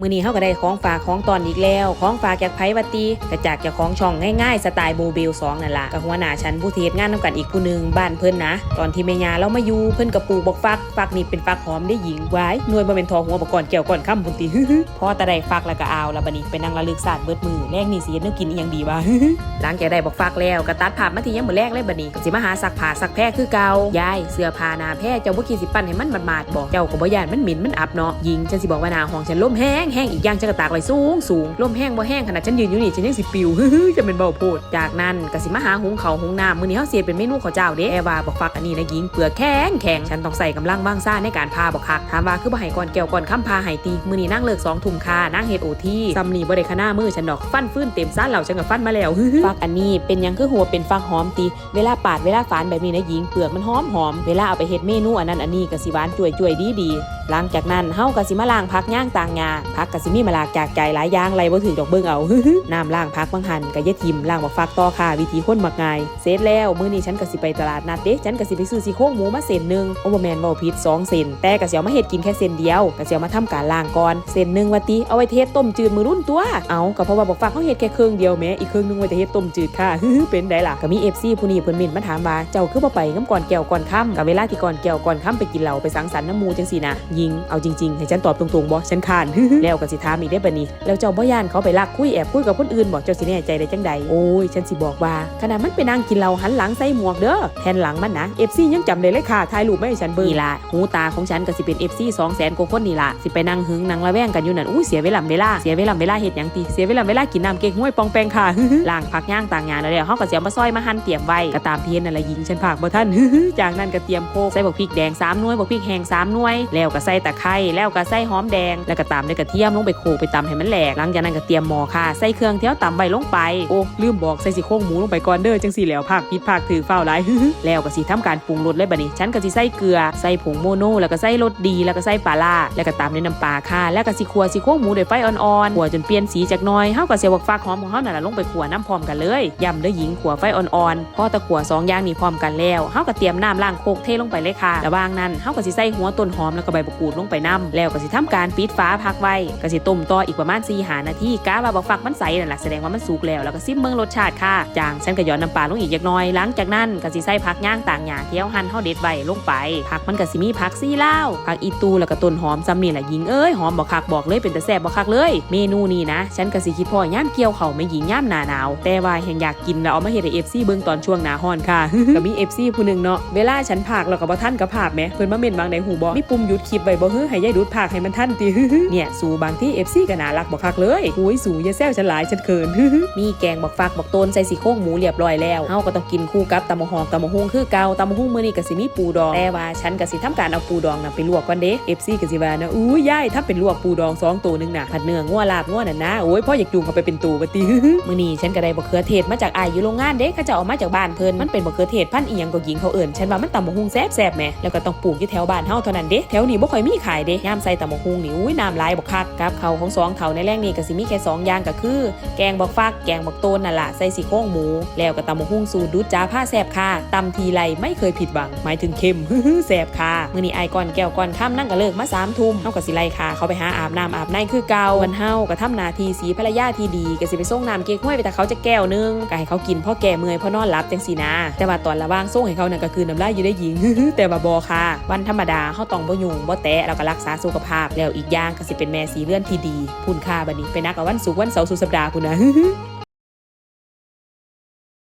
มือนี้เขาก็ได้ของฝากของตอนอีกแล้ว ของฝากจากไพวัตตีกระจากจากของช่องง่ายๆ สไตล์โมเบลสองนั่นละกับหัวหน้าชั้นผู้เทศงานน้ำกันอีกผู้หนึ่งบ้านเพิ่นนะ ตอนที่เมียาเรามาอยู่เพิ่นกับปูบอกฟักฟักนี่เป็นฟักหอมได้หญิงไว้หน่วยบ่เป็นทองหัวบก่อนแก้วก่อนค่ำพุ่นติพอต่ได้ฟักแล้วก็เอาแล้วบัดนี้ไปนั่งระลึกศาสตร์เบิดมือแรกนี่สิเฮ็ดแนวกินอีหยังดีวะหลังจากได้บอกฟักแล้วก็ตัดภาพมาที่ยังมือแรกเลยบัดนี้สิมาหาซักผ้าซักแพร่คือเก่ายายเสื้อผ้าหนาแพร่เจ้าบ่คิดสิปั้นให้มันหมาดๆบอกเจ้าก็บ่ย่านมันหม็นมันอับเนาะยิงฉันสิบอกว่าหน้าห้องฉันลมแห้งแห้งอีกอย่างฉันก็ตากไว้สูงสูงลมแห้งบ่แห้งขนาดฉันยืนอยู่นี่ฉันยังสิปิวจะเป็นเบาโพดจากนั้นก็สิมาหาหุงข้าหุงน้ำมื้อนี้เฮาเฮ็ดเป็นเมนูข้าวเจ้าเด้แอว่าบอกฟักอันนี้นะยิงเปลือกแข็งแข็งฉันต้องใส่กำลังบ้างซ่าในการพาบอกคักถามว่าคือบ่ให้ก่อนแก้วก่อนค้ำพาให้ตีมื้อนี้นั่งเลิก2ทุ่มค่านั่งเฮ็ดโอทีซ้ำนี่บ่ได้คณะมือฉันดอกฟันฟื้นเต็มซ่าเหล่าฉันก็ฟันมาแล้วฟักอันนี้เป็นยังคือหัวเป็นฟักหอมตีเวลาปาดเวลาฝานแบบนี้นะหญิงเปลือกมันหอมหอมเวลาเอาไปเฮ็ดเมนูอันนั้นอันนี้ก็สิหวานจ่วยจ่วยดีดีๆหลังจากนั้นเฮาก็สิมาล้างผักย่างต่างงาผักก็สิมีมาลากจากใจหลายอย่างไรบ่ถือดอกเบิ่งเอาน้ำล้างผักบางหันก็อย่าทิ่มล้างบักฟักต่อค่ะวิธีคนมักง่ายเสร็จแล้วมื้อนี้ฉันก็สิไปตลาดนัดเด้ฉันก็สิไปซื้อซี่โครงหมูมาเส้นนึงโอ้บ่แมนเว้าผิดสองเส้นแต่ก็สิเอามาเฮ็ดกินแค่เส้นเดียวก็สิเอามาทำการล้างก่อนเส้นนึงว่าติเอาไว้เทศต้มจืดมื้อรุ่นตัวเอาก็เพราะว่าบักฟักเฮาเฮ็ดแค่ครึ่งเดียวแหมอีกครึ่งนึงไว้แต่เฮ็ดต้มจืดค่ะเป็นได้ล่ะก็มี FC ผู้นี้เพิ่นเม่นมาถามว่าเจ้าคือบ่ไปง้ำก่อนแก้วก่อนค่ำกับเวลาที่ก่อนแก้วก่อนค่ำไปกินเหล้าไปสังสรรค์น้ำหมูจังซี่นะยิงเอาจริงๆให้ฉันตอบตรงๆบ่ฉันค้านแล้วก็สิถามอีกได้บัดนี้ แล้วเจ้าบ่ย่านเขาไปลักคุยแอบคุยกับคนอื่นบอกเจ้าสิแน่ใจได้จังใดโอ้ยฉันสิบอกว่าขณะมันไปนั่งกินเหล้าหันหลังใส่หมวกเด้อแทนหลังมันนะ FC ยังจำได้เลยค่ะถ่ายรูปไมาให้ฉันเบิ่งนี่ล่ะหูตาของฉันก็สิเป็น FC 200,000กว่าคนนี่ล่ะสิไปนั่งหึงนั่งระแวงกันอยู่นั่นอุ้ยเสียเวลาเวลาเสียเวลาเวลาเฮ็ดหยังติเสียเวลาเวลากินน้ำเก๊กฮวยปองแปงค่ะล้างผักย่างต่างงานแล้วเดี๋ยวเฮาก็เสิเอามาซอยมาหั่นเตรียมไว้ก็ตามที่เห็นนั่นละยิงฉันผักบ่ทันจากนั้นก็เตรียมโคกใส่บักพริกแดง3หน่วยบักพริกแห้ง3หน่วยแล้วก็ใส่ตะไคร้แล้วก็ใส่หอมแดงแล้วก็ตามด้วยกระเทียมลงไปโขกไปตำให้มันแหลกหลังจากนั้นก็เตรียมหม้อค่ะใส่เครื่องเที่ยวตำใบลงไปโอ้ลืมบอกใส่สิโครงหมูลงไปก่อนเด้อจังสี่แล้วผักผิดผักถือเฝ้าหลายแล้วก็สิทำการปรุงรสเลยบัดนี้ฉันก็สิใส่เกลือใส่ผงโมโนแล้วก็ใส่รสดีแล้วก็ใส่ปลาล่าแล้วก็ตามด้วยน้ำปลาค่ะ แล้วก็สิคั่วสิโครงหมูด้วยไฟอ่อนๆคั่วจนเปลี่ยนสีจากน้อยเฮาก็สิเอาบักฟักหอมของเฮานั่นล่ะลงไปคั่วน้ำพร้อมกันเลยยำเด้อหญิงคั่วไฟอ่อนๆพอตะคั่วสองอย่างนี้พร้อมกันแล้วเฮาก็เตรียมน้ำล้างโคกเทลงไปเลยค่ะระหว่างนั้นเฮาก็สิใส่หัวต้นหอมแล้วก็ใบมะกรูดลงไปนํแล้วก็สิทำการปิดฝาพักไว้ก็สิต้มต่ออีกประมาณ4หานาทีกะว่าบักฟักมันใสนั่นล่ะแสดงว่ามันสุกแล้วแล้วก็ซิมเบิ่งรสชาติค่ะจางฉันก็หยอดน้ำปลาลงอีกจักหน่อยหลังจากนั้นก็สิใส่ผักย่างต่างหญ้าที่เฮาหั่นเฮาเด็ดไว้ลงไปผักมันก็สิมีผักซี่เลาผักอีตูแล้วก็ต้นหอมซ้ำนี่แหละหญิงเอ้ยหอมบ่คักบอกเลยเป็นแต่แซ่บบ่คักเลย เมนูนี้นะ ฉันก็สิคิดพ่อย่ามเกี่ยวเขาไม่หญิงย่ามหนาหนาวแต่ว่าแห่งอยากกินแล้วเอามาเฮ็ดให้ FC เบิ่งตอนช่วงหน้าร้อนค่ะก็มี FC ผู้หนึงเนาะเวลาฉันพากแล้วก็บ่ทันกับภาพแหมเพิ่นมาเม่นบางในหูบ่มีปุ่มหยุดคลิปไว้บ่เฮ้อให้ยายดูดพากให้มันทันติเนี่ยสููบางที่ FC ก็น่ารักบ่คักเลยอุ้ยสูอย่าแซวฉันหลายฉันเขินมีแกงบักฟักบักโตนใส่สีโครงหมูเรียบร้อยแล้วเฮาก็ต้องกินคู่กับตำมะฮองตำมะฮุงคือเก่าตำมะฮุงมื้อนี้ก็สิมีปูดองแต่ว่าฉันก็สิทำการเอาปูดองน่ะไปลวกก่อนเด้ FC ก็สิว่านะอุ้ยายถ้าเป็นลวกปูดองสองตัวนึงน่ะผัดเนื้องัวลาบงัวน่ะนะโอ้ยพ่ออยากจูงเขาไปเป็นตูบัดติมื้อนี้ฉันก็ได้บักเขือเทศมาจากอายอยู่โรงงานเด้เขาจะเอามาจากบ้านเพิ่นมันเป็นบักเขือเทศพันอีหยังก็หญิงเขาเอิ้นฉันว่ามันตำมะฮุงแซ่บๆแหมแล้วก็ต้องปลูกอยู่แถวบ้านเฮาเท่านั้นเด้แถวนี้บ่ค่อยมีขายเด้ยามใส่ตำมะฮุงนี่อุ้ยน้ำลายบักคักกับเขาของสองเฒ่าในแรงนี้ก็สิมีแค่สองอย่างก็คือ แกงบักฟักแกงบักโตนนั่นล่ะใส่สีโครงหมู แล้วก็ตำมะฮุ่งสูตรดูดจ้าผ้าแสบค่ะตำทีไรไม่เคยผิดหวัง หมายถึงเค็มแสบค่ะมื้อนี้ไอก่อนแก้วก่อนค่ำนั่งก็เลิกมาสามทุ่มเฮาก็สิไล่ค่ะเขาไปหาอาบน้ำอาบในคือเก่าวันเฮาก็ทำนาทีสีภรรยาที่ดีก็สิไปส่งน้ำเก๊กห้วยไปแต่เขาจะแก้วนึงก็ให้เขากินพ่อแก่เมื่อยพ่อนอนหลับจังสีนะ แต่ว่าตอนระว่างส่งให้เขานั่นก็คือน้ำลายอยู่ได้หญิงแต่ว่าบอค่ะ วันธรรมดาเฮาต้องบ่ยุ่งบ่แตะแล้วก็รักษาสุขภาพแล้วอีกอย่างก็สิเป็นแม่สีเลื่อนที่ดีพุ่นค่าบันนี้ไปนักกับวันศุกร์วันเสาร์สุดสัปดาห์พุ่นนะ